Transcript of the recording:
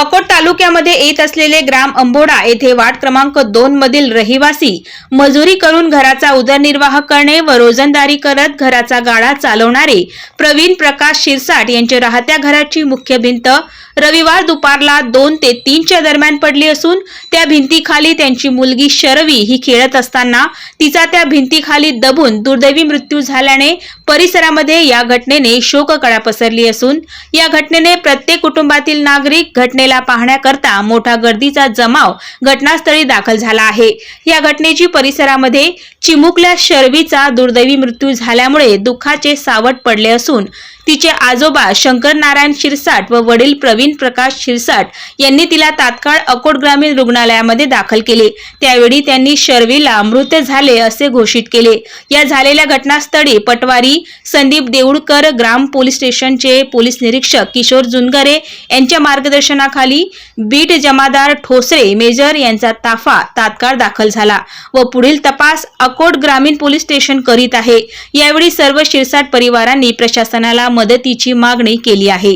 अकोट तालुक्यामध्ये येत असलेले ग्राम अंबोडा येथे वार्ड क्रमांक दोन मधील रहिवासी मजुरी करून घराचा उदरनिर्वाह करणे व रोजंदारी करत घराचा गाडा चालवणारे प्रवीण प्रकाश शिरसाट यांच्या राहत्या घराची मुख्य भिंत रविवार दुपारला दोन ते तीनच्या दरम्यान पडली असून त्या भिंतीखाली त्यांची मुलगी शरवी ही खेळत असताना तिचा त्या भिंतीखाली दबून दुर्दैवी मृत्यू झाल्याने परिसरामध्ये या घटनेने शोककळा पसरली असून या घटनेने प्रत्येक कुटुंबातील नागरिक घटनेला पाहण्याकरता मोठा गर्दीचा जमाव घटनास्थळी दाखल झाला आहे. या घटनेची परिसरामध्ये चिमुकल्या शर्वीचा दुर्दैवी मृत्यू झाल्यामुळे दुःखाचे सावट पडले असून तिचे आजोबा शंकर नारायण शिरसाट व वडील प्रवीण प्रकाश शिरसाट यांनी तिला तात्काळ अकोट ग्रामीण रुग्णालयामध्ये दाखल केले. त्यावेळी त्यांनी शर्वीला मृत झाले असे घोषित केले. या झालेल्या घटनास्थळी पटवारी संदीप देऊळकर ग्राम पोलीस स्टेशनचे पोलीस निरीक्षक किशोर जुनगरे यांच्या मार्गदर्शनाखाली बीट जमादार ठोसरे मेजर यांचा ताफा तात्काळ दाखल झाला व पुढील तपास अकोट ग्रामीण पोलीस स्टेशन करीत आहे. यावेळी सर्व शिरसाट परिवारांनी प्रशासनाला मदतीची मागणी केली आहे.